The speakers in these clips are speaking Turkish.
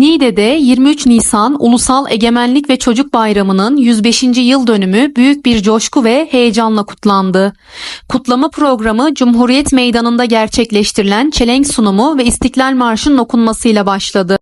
Niğde'de 23 Nisan Ulusal Egemenlik ve Çocuk Bayramı'nın 105. yıl dönümü büyük bir coşku ve heyecanla kutlandı. Kutlama programı Cumhuriyet Meydanı'nda gerçekleştirilen çelenk sunumu ve İstiklal Marşı'nın okunmasıyla başladı.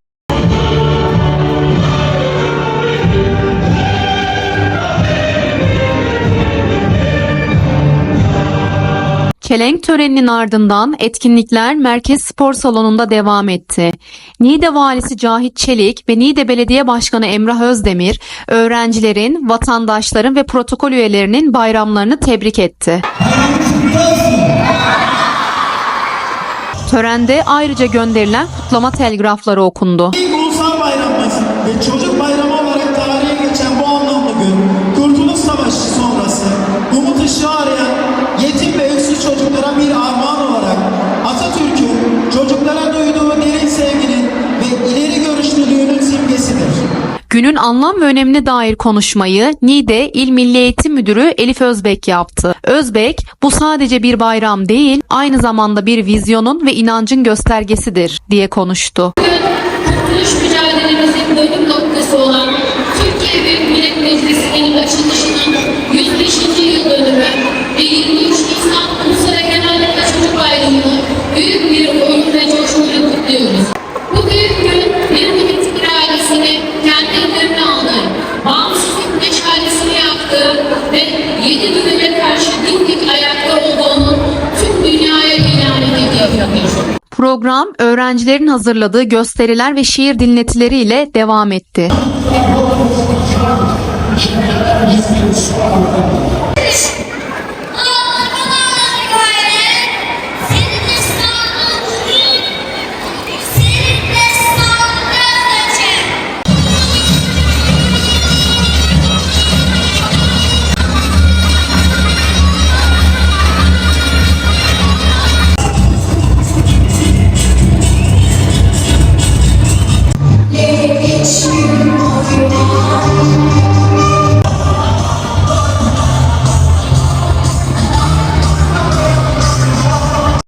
Çelenk töreninin ardından etkinlikler Merkez Spor Salonu'nda devam etti. Niğde Valisi Cahit Çelik ve Niğde Belediye Başkanı Emrah Özdemir, öğrencilerin, vatandaşların ve protokol üyelerinin bayramlarını tebrik etti. Törende ayrıca gönderilen kutlama telgrafları okundu. İlk ulusal bayramımız ve çocuk bayramı olarak tarihe geçen bu anlamlı gün, bir armağan olarak Atatürk'ün çocuklara duyduğu derin sevginin ve ileri görüşlülüğünün simgesidir. Günün anlam ve önemine dair konuşmayı Niğde İl Milli Eğitim Müdürü Elif Özbek yaptı. Özbek, bu sadece bir bayram değil, aynı zamanda bir vizyonun ve inancın göstergesidir diye konuştu. Kurtuluş mücadelemizin dönüm noktası olan yedi düzene karşı dimdik ayakta olduğunu tüm dünyaya ilan edildiği Program öğrencilerin hazırladığı gösteriler ve şiir dinletileriyle devam etti.